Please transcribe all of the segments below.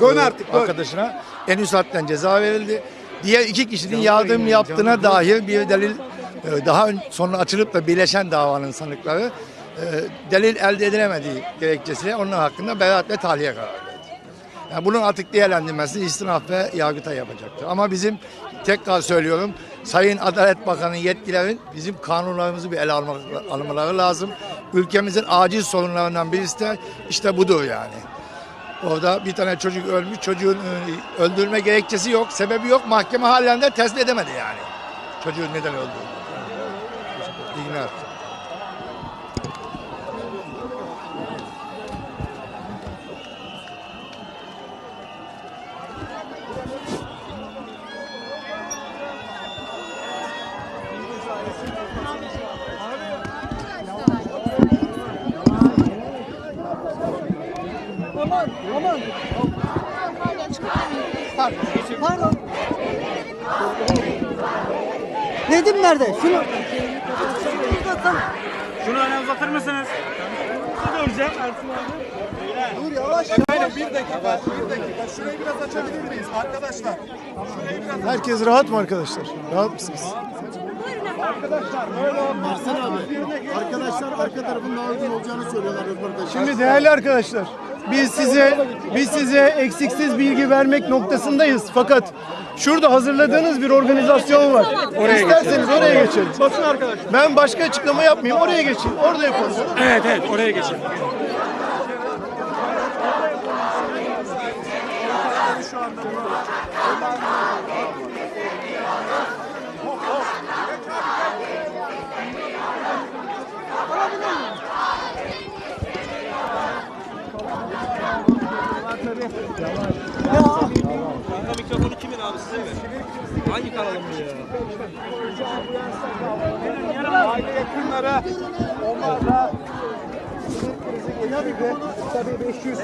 Dön artık, dön. arkadaşına en üst hadden ceza verildi. Diğer iki kişinin yardım yaptığına dair bir delil e, daha ön- sonra açılıp da birleşen davanın sanıkları e, delil elde edilemediği gerekçesiyle onun hakkında beraat ve tahliye kararı verdi. Yani bunun artık değerlendirmesini istinaf ve yargıtay yapacaktır. Ama bizim tekrar söylüyorum Sayın Adalet Bakanı yetkilerin bizim kanunlarımızı bir ele almak, almaları lazım. Ülkemizin acil sorunlarından birisi de işte budur yani. Orada bir tane çocuk ölmüş. Çocuğun e, öldürme gerekçesi yok, sebebi yok. Mahkeme halen de tespit edemedi yani. Çocuğun neden öldüğünü. İyi günler. Pardon. Nedim nerede? Şunu. Şunu öne uzatır mısınız? Abi. Dur yavaş. Aynen bir dakika. Bir dakika. Şurayı biraz açabilir miyiz arkadaşlar? Şurayı biraz Herkes rahat mı arkadaşlar? Rahat mısınız? Hasan abi, arkadaşlar arka tarafın daha uygun olacağını söylüyorlar röportajda. Şimdi değerli arkadaşlar, biz size biz size eksiksiz bilgi vermek noktasındayız. Fakat şurada hazırladığınız bir organizasyon var. Oraya İsterseniz oraya geçelim. Basın arkadaş. Ben başka açıklama yapmayayım. Oraya geçeyim. Orada yapalım. Evet evet oraya geçelim. Kanka mikrofonu kimin abi size mi? Hangi kanalın bu ya? aile sinir krizi geçirdi. Tabii 500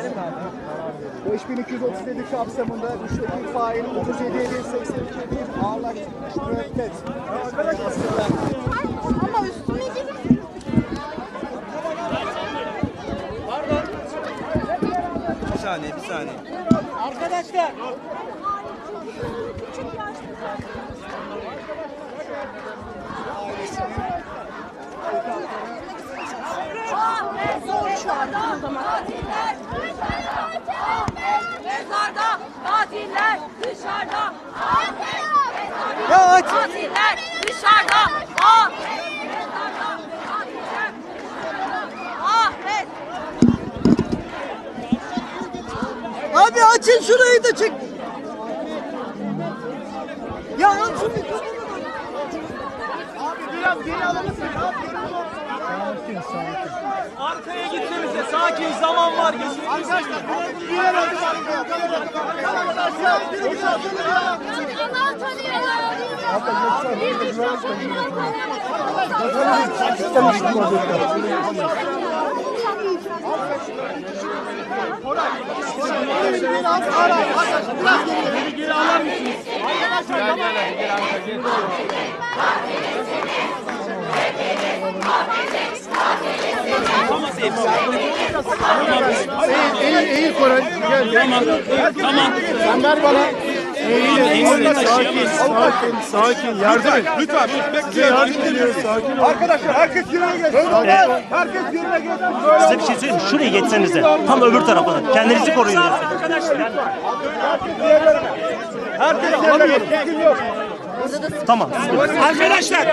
5237 kapsamında müşteki fail 37 82 bir ağırlaştırılmış müebbet. Aslında Ama üstüne gibi. Bir saniye bir saniye. Arkadaşlar. Zor şu an. Katiller Mezarda katiller dışarıda. Katiller dışarıda. Ahmet. Mezarda katiller dışarıda. Ahmet. Abi açın şurayı da çek. Ya aç şu mikrofonu. Arkaya gitsenize sakin zaman var geçin. Allah tanıyorlar. Bir Eğil, eğil Koray. Gel. Tamam. Tamam. Sen ver bana. Eğil, eğil. Sakin, sakin, sakin. Yardım et. lütfen Size yardım ediyoruz. Sakin ol. arkadaşlar herkes yerine geçsin. Herkes yerine geçsin. Size bir şey söyleyeyim mi? Şuraya geçsenize. Tam öbür tarafa. Kendinizi koruyun. diyorsun. Herkes yerine geçsin. Tamam. Arkadaşlar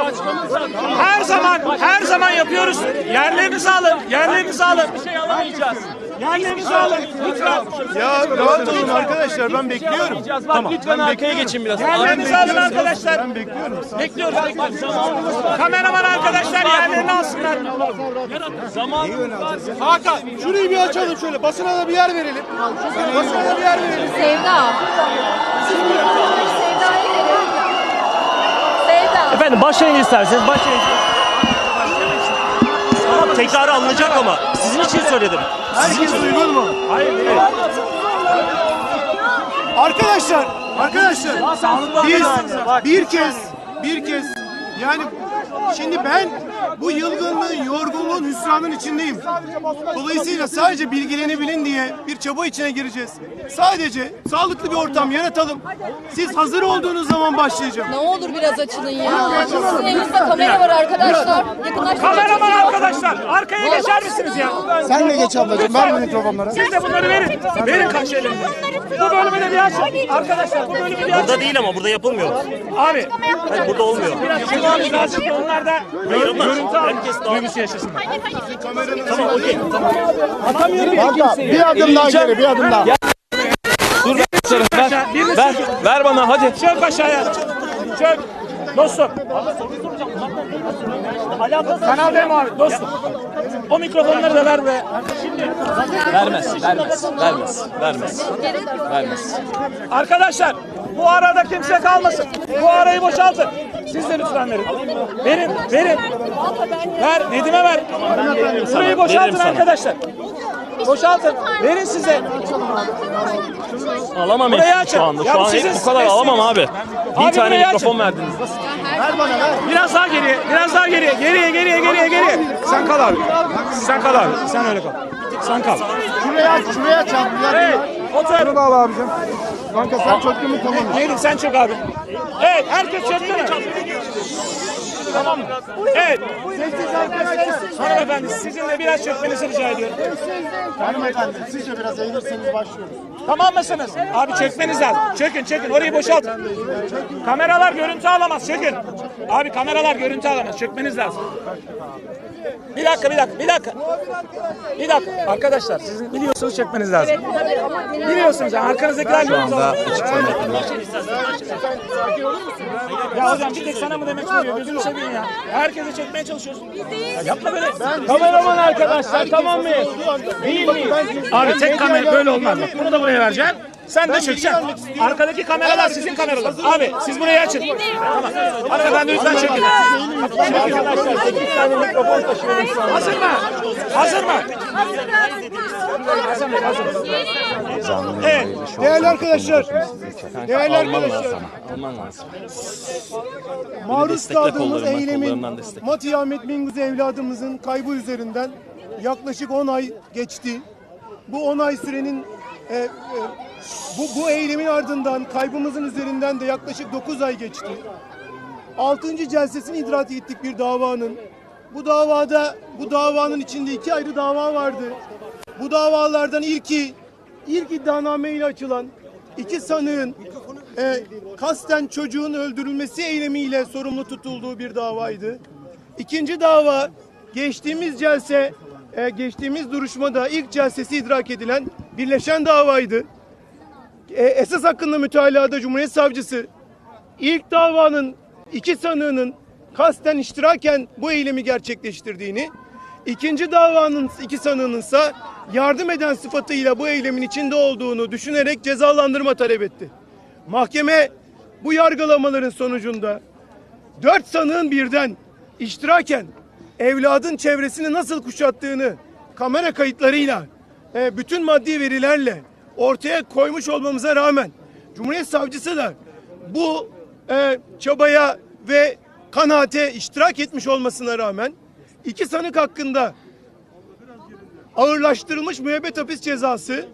her zaman her zaman yapıyoruz. Yerlerinizi alın. Yerlerinizi alın. Bir şey alamayacağız. Yerlerinizi alın. Lütfen. Ya rahat olun arkadaşlar. Ben bekliyorum. Tamam. Lütfen arkaya geçin biraz. Yerlerinizi alın arkadaşlar. Ben bekliyorum. Bekliyoruz, bekliyoruz. Kameraman arkadaşlar yerlerini alsınlar. Zaman. Hakan. Şurayı bir açalım şöyle. Basına da bir yer verelim. Basına da bir yer verelim. Sevda. Sevda. Efendim başlayın isterseniz. Başlayın. Tamam tekrarı alınacak ama. Sizin için söyledim. Herkes uygun mu? Hayır. Evet. Arkadaşlar, arkadaşlar biz bir kez bir kez Yani şimdi ben bu yılgınlığın, yorgunluğun, hüsranın içindeyim. Dolayısıyla sadece bilgilenebilin diye bir çaba içine gireceğiz. Sadece sağlıklı bir ortam yaratalım. Siz hazır olduğunuz zaman başlayacağım. Ne olur biraz açılın ya. Sizin elinizde kamera var arkadaşlar. Yakınlaşın. Kameraman arkadaşlar arkaya geçer misiniz ya? Sen de geç ablacığım. Ver bu mikrofonları. Siz de bunları verin. Verin kaşelerinizi. Bu bölümü de bir açın. Arkadaşlar bu bölümü bir açın. Burada değil ama burada yapılmıyor. Abi Hayır burada olmuyor. biraz kulağımız açık da onlar da Hayır görüntü al. herkes daha... Duygusu yaşasınlar. Tamam okey. Tamam. Kanka bir adım daha geri bir adım daha. Aşağı, birini Ver, ver bana hadi. Çök aşağıya. Çök. Dostum. Kanaldayım abi dostum. O mikrofonları da ver buraya. Vermez, vermez, vermez, vermez. Vermez. Arkadaşlar bu arada kimse kalmasın. Bu arayı boşaltın. Siz de lütfen verin. Verin, verin. Ver, Nedim'e ver. Burayı boşaltın arkadaşlar. Boşaltın. Verin size. Alamam Burayı açın. şu anda. Ya Şu an bu kadar alamam abi. Abi Bir tane burayı mikrofon açın. verdiniz. Biraz daha geriye, biraz daha geriye, geriye, geriye, geriye, geriye. Sen kal abi. Sen kal abi. Sen öyle kal. Sen kal. Şuraya şuraya çarp. Evet, otur. Al abicim. Kanka sen çöktün mü tamam. Neydi sen çök abi. Evet herkes çöktü mü? Tamam mı? Evet. Hanımefendi sizin de biraz çökmenizi rica ediyorum. Hanımefendi siz de biraz eğilirseniz başlıyoruz. Tamam mısınız? Abi çökmeniz lazım. Çökün çökün orayı boşaltın. Kameralar görüntü alamaz çökün. Abi kameralar görüntü alamaz. Çökmeniz lazım. Bir dakika bir dakika bir dakika. Bir dakika. Arkadaşlar sizin biliyorsunuz çökmeniz lazım. Biliyorsunuz yani arkanızdakiler Şu anda Ya hocam bir tek sana mı demek istiyor? Gözünü seveyim ya. Herkese çekmeye çalışıyorsun. Ya yapma böyle. Kameraman arkadaşlar tamam mıyız? Değil miyiz? Abi tek kamera böyle olmaz. Bak bunu da buraya vereceğim. Sen de çökeceksin. Arkadaki kameralar sizin kameralar. Abi siz burayı açın. Tamam. Hanımefendi lütfen çekin. Arkadaşlar. Tane mikrofon taşıyoruz. Hazır mı? Hazır mı? Hazır mı? Hazır? Evet. Değerli arkadaşlar, değerli arkadaşlar. Alman lazım. maruz kaldığımız eylemin. Mati Ahmet Minguz evladımızın kaybı üzerinden yaklaşık 10 ay geçti. Bu 10 ay sürenin e, e, bu, bu eylemin ardından kaybımızın üzerinden de yaklaşık 9 ay geçti. 6. celsesini idrak ettik bir davanın. Bu davada bu davanın içinde iki ayrı dava vardı. Bu davalardan ilki ilk iddianame ile açılan iki sanığın e, kasten çocuğun öldürülmesi eylemiyle sorumlu tutulduğu bir davaydı. İkinci dava geçtiğimiz celse e, geçtiğimiz duruşmada ilk celsesi idrak edilen birleşen davaydı. E, esas hakkında mütalada Cumhuriyet Savcısı ilk davanın iki sanığının kasten iştiraken bu eylemi gerçekleştirdiğini, ikinci davanın iki sanığının ise yardım eden sıfatıyla bu eylemin içinde olduğunu düşünerek cezalandırma talep etti. Mahkeme bu yargılamaların sonucunda dört sanığın birden iştiraken evladın çevresini nasıl kuşattığını kamera kayıtlarıyla e, bütün maddi verilerle ortaya koymuş olmamıza rağmen Cumhuriyet Savcısı da bu e, çabaya ve kanaate iştirak etmiş olmasına rağmen iki sanık hakkında ağırlaştırılmış müebbet hapis cezası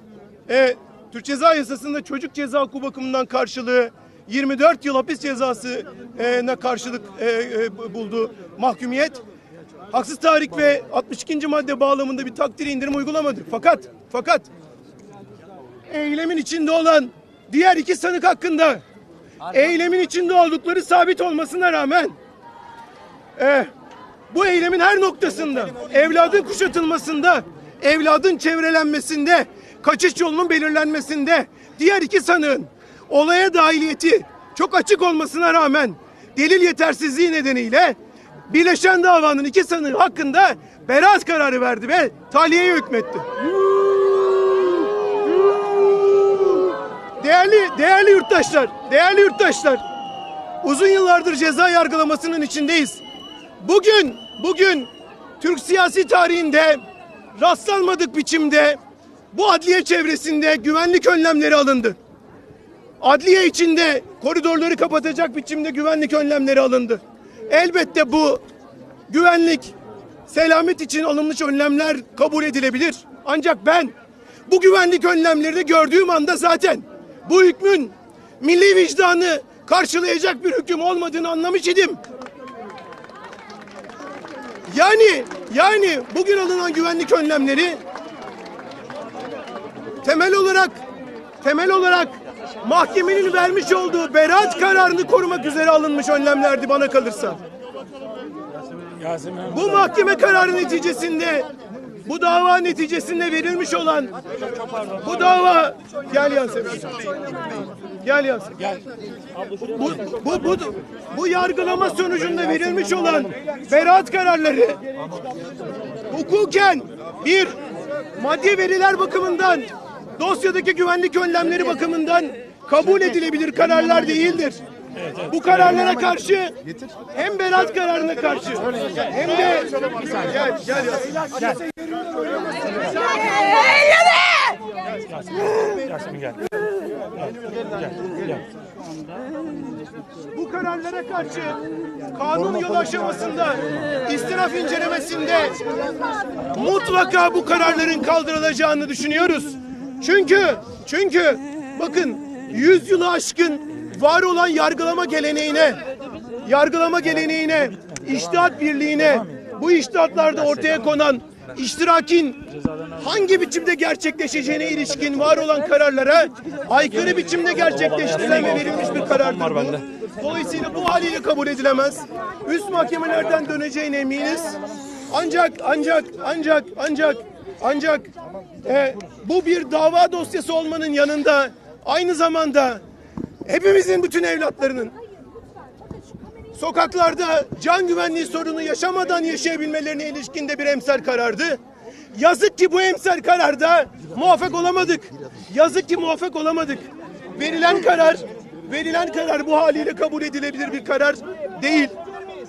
e, Türk Ceza Yasası'nda çocuk ceza hukuku bakımından karşılığı 24 yıl hapis cezasına karşılık buldu mahkumiyet. Haksız tahrik ve 62. madde bağlamında bir takdiri indirim uygulamadı. Fakat fakat eylemin içinde olan diğer iki sanık hakkında eylemin içinde oldukları sabit olmasına rağmen eh, bu eylemin her noktasında evladın kuşatılmasında, evladın çevrelenmesinde, kaçış yolunun belirlenmesinde diğer iki sanığın olaya dahiliyeti çok açık olmasına rağmen delil yetersizliği nedeniyle birleşen davanın iki sanığı hakkında beraat kararı verdi ve tahliyeye hükmetti. Değerli değerli yurttaşlar, değerli yurttaşlar. Uzun yıllardır ceza yargılamasının içindeyiz. Bugün bugün Türk siyasi tarihinde rastlanmadık biçimde bu adliye çevresinde güvenlik önlemleri alındı. Adliye içinde koridorları kapatacak biçimde güvenlik önlemleri alındı. Elbette bu güvenlik, selamet için alınmış önlemler kabul edilebilir. Ancak ben bu güvenlik önlemlerini gördüğüm anda zaten bu hükmün milli vicdanı karşılayacak bir hüküm olmadığını anlamış idim. Yani yani bugün alınan güvenlik önlemleri temel olarak temel olarak mahkemenin vermiş olduğu beraat kararını korumak üzere alınmış önlemlerdi bana kalırsa. Bu mahkeme kararı neticesinde bu dava neticesinde verilmiş olan bu dava gel Yasemin. Gel Yasemin. Gel. Bu, bu, bu, bu yargılama sonucunda verilmiş olan beraat kararları hukuken bir maddi veriler bakımından dosyadaki güvenlik önlemleri bakımından kabul edilebilir kararlar değildir. Bu kararlara karşı hem beraat kararına karşı hem de bu kararlara karşı kanun yolu aşamasında istinaf incelemesinde mutlaka bu kararların kaldırılacağını düşünüyoruz. Çünkü çünkü bakın 100 yılı aşkın var olan yargılama geleneğine yargılama geleneğine, iştihat birliğine, bu iştihatlarda ortaya konan iştirakin hangi biçimde gerçekleşeceğine ilişkin var olan kararlara aykırı biçimde gerçekleştirilen ve verilmiş bir karardır bu. Dolayısıyla bu haliyle kabul edilemez. Üst mahkemelerden döneceğine eminiz. Ancak ancak ancak ancak ancak e, bu bir dava dosyası olmanın yanında aynı zamanda hepimizin bütün evlatlarının sokaklarda can güvenliği sorunu yaşamadan yaşayabilmelerine ilişkin de bir emsal karardı. Yazık ki bu emsal kararda muvaffak olamadık. Yazık ki muvaffak olamadık. Verilen karar, verilen karar bu haliyle kabul edilebilir bir karar değil.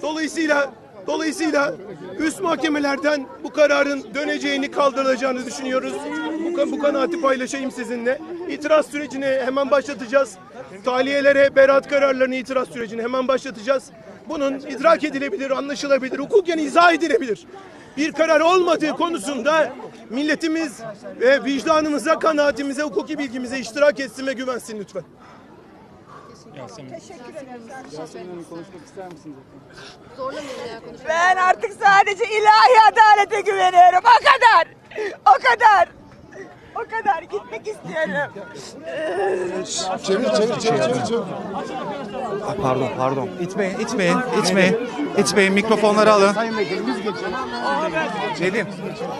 Dolayısıyla dolayısıyla üst mahkemelerden kararın döneceğini kaldırılacağını düşünüyoruz. Bu, bu kanaati paylaşayım sizinle. İtiraz sürecini hemen başlatacağız. Tahliyelere, beraat kararlarını itiraz sürecini hemen başlatacağız. Bunun idrak edilebilir, anlaşılabilir, hukuken izah edilebilir. Bir karar olmadığı konusunda milletimiz ve vicdanımıza, kanaatimize, hukuki bilgimize iştirak etsin ve güvensin lütfen. Yasemin. Ben artık sadece ilahi adalete güveniyorum. O kadar. O kadar. O kadar gitmek istiyorum. Çevir çevir çevir çevir. çevir. Pardon pardon. İtmeyin itmeyin itmeyin. İtmeyin mikrofonları alın. Sayın Vekilimiz geçin. Selim.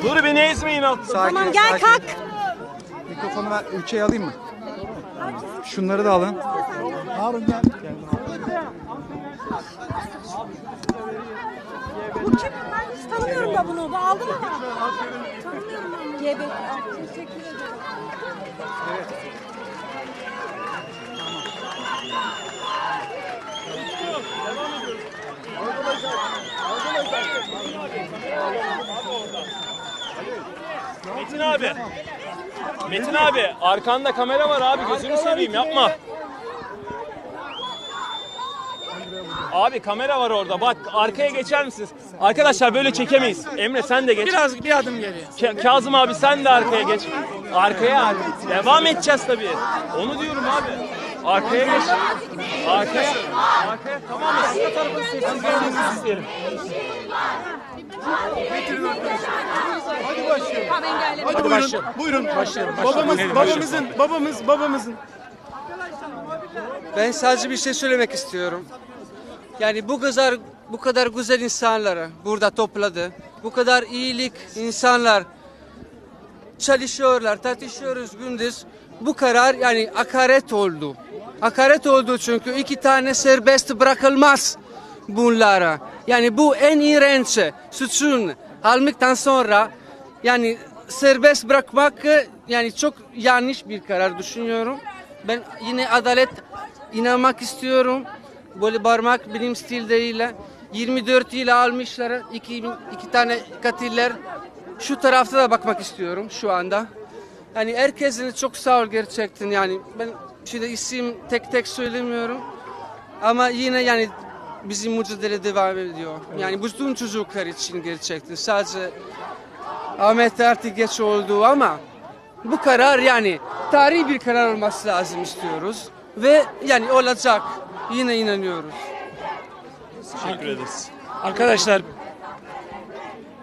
Dur beni ezmeyin alt. Sakin tamam gel kalk. Mikrofonu ver ülkeye alayım mı? Şunları da alın. Harun gel. Bu kim? Ben hiç tanımıyorum da bunu. Bu aldım ama. Tanımıyorum ben. GB. Teşekkür ederim. Metin abi. Metin abi arkanda kamera var abi gözünü seveyim yapma. Abi kamera var orada bak arkaya geçer misiniz? Arkadaşlar böyle çekemeyiz. Emre sen de geç. Biraz bir adım geriye. Ka- Kazım abi sen de arkaya geç. Arkaya abi. Devam edeceğiz tabii. Onu diyorum abi. Arkaya geç. Arkaya. Arkaya tamam mı? Siz de tarafın sessizliğinizi isteyelim. Hadi, buyurun. Buyurun. Babamız, babamızın, babamız, babamızın. Ben sadece bir şey söylemek istiyorum. Yani bu kadar bu kadar güzel insanları burada topladı. Bu kadar iyilik insanlar çalışıyorlar, tartışıyoruz gündüz. Bu karar yani hakaret oldu. Hakaret oldu çünkü iki tane serbest bırakılmaz bunlara. Yani bu en iğrenç suçun aldıktan sonra yani serbest bırakmak e, yani çok yanlış bir karar düşünüyorum. Ben yine adalet inanmak istiyorum. Böyle bağırmak benim stil değil. 24 yıl almışlar. iki, iki tane katiller. Şu tarafta da bakmak istiyorum şu anda. Yani herkesin çok sağ ol gerçekten yani. Ben şimdi isim tek tek söylemiyorum. Ama yine yani bizim mücadele devam ediyor. Yani bütün çocuklar için gerçekten sadece Ahmet artık geç oldu ama bu karar yani tarihi bir karar olması lazım istiyoruz ve yani olacak yine inanıyoruz. Teşekkür ederiz. Arkadaşlar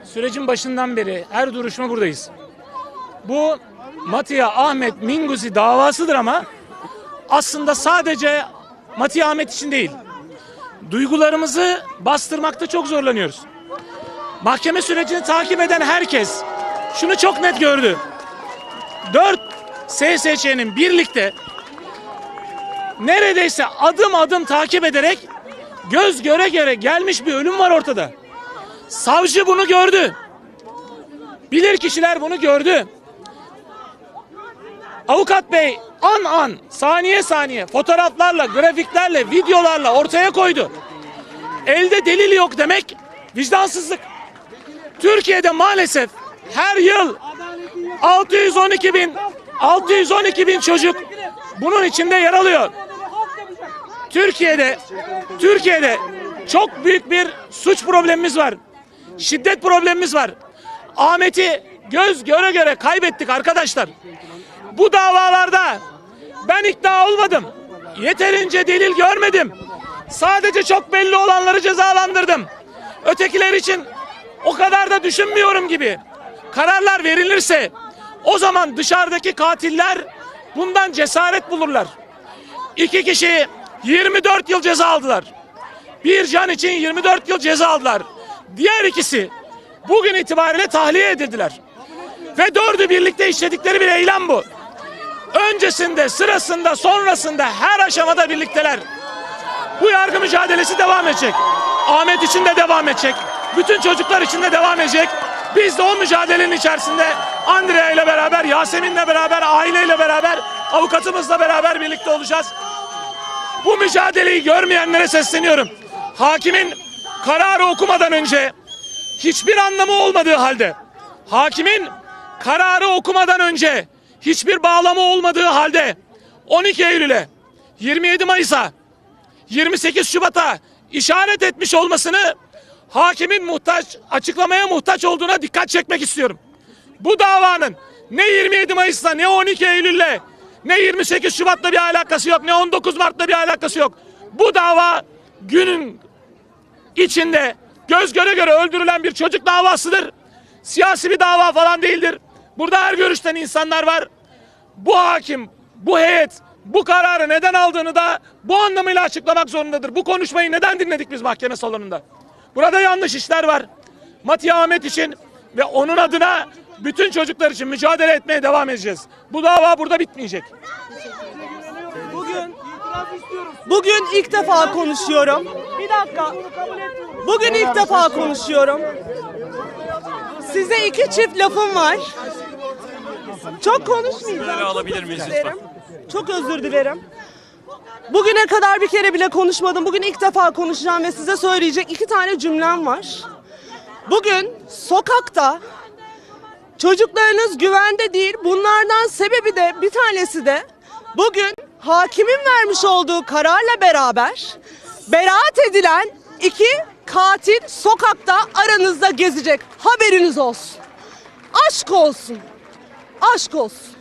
sürecin başından beri her duruşma buradayız. Bu Matiya Ahmet Minguzi davasıdır ama aslında sadece Matiya Ahmet için değil. Duygularımızı bastırmakta çok zorlanıyoruz. Mahkeme sürecini takip eden herkes şunu çok net gördü. 4 SSÇ'nin birlikte neredeyse adım adım takip ederek göz göre göre gelmiş bir ölüm var ortada. Savcı bunu gördü. Bilir kişiler bunu gördü. Avukat bey an an saniye saniye fotoğraflarla, grafiklerle, videolarla ortaya koydu. Elde delil yok demek vicdansızlık. Türkiye'de maalesef her yıl 612 bin 612 bin çocuk bunun içinde yer alıyor. Türkiye'de Türkiye'de çok büyük bir suç problemimiz var. Şiddet problemimiz var. Ahmet'i göz göre göre kaybettik arkadaşlar. Bu davalarda ben ikna olmadım. Yeterince delil görmedim. Sadece çok belli olanları cezalandırdım. Ötekiler için o kadar da düşünmüyorum gibi. Kararlar verilirse o zaman dışarıdaki katiller bundan cesaret bulurlar. İki kişi 24 yıl ceza aldılar. Bir can için 24 yıl ceza aldılar. Diğer ikisi bugün itibariyle tahliye edildiler. Ve dördü birlikte işledikleri bir eylem bu. Öncesinde, sırasında, sonrasında her aşamada birlikteler. Bu yargı mücadelesi devam edecek. Ahmet için de devam edecek. Bütün çocuklar için de devam edecek. Biz de o mücadelenin içerisinde Andrea ile beraber, Yasemin'le beraber, aileyle beraber, avukatımızla beraber birlikte olacağız. Bu mücadeleyi görmeyenlere sesleniyorum. Hakimin kararı okumadan önce hiçbir anlamı olmadığı halde, hakimin kararı okumadan önce hiçbir bağlamı olmadığı halde 12 Eylül'e, 27 Mayıs'a, 28 Şubat'a işaret etmiş olmasını hakimin muhtaç açıklamaya muhtaç olduğuna dikkat çekmek istiyorum. Bu davanın ne 27 Mayıs'la ne 12 Eylül'le ne 28 Şubat'la bir alakası yok ne 19 Mart'la bir alakası yok. Bu dava günün içinde göz göre göre öldürülen bir çocuk davasıdır. Siyasi bir dava falan değildir. Burada her görüşten insanlar var. Bu hakim, bu heyet bu kararı neden aldığını da bu anlamıyla açıklamak zorundadır. Bu konuşmayı neden dinledik biz mahkeme salonunda? Burada yanlış işler var. Mati Ahmet için ve onun adına bütün çocuklar için mücadele etmeye devam edeceğiz. Bu dava burada bitmeyecek. Bugün Bugün ilk defa konuşuyorum. Bir dakika. Bugün ilk defa konuşuyorum. Size iki çift lafım var. Çok konuşmayacağım. Çok özür dilerim. Çok özür dilerim. Bugüne kadar bir kere bile konuşmadım. Bugün ilk defa konuşacağım ve size söyleyecek iki tane cümlem var. Bugün sokakta Çocuklarınız güvende değil. Bunlardan sebebi de bir tanesi de bugün hakimin vermiş olduğu kararla beraber beraat edilen iki katil sokakta aranızda gezecek. Haberiniz olsun. Aşk olsun. Aşk olsun.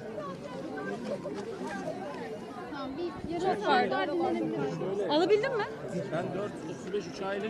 Yarım saat daha dinlenebiliriz. Alabildin mi? Ben 4.35 uçağıyla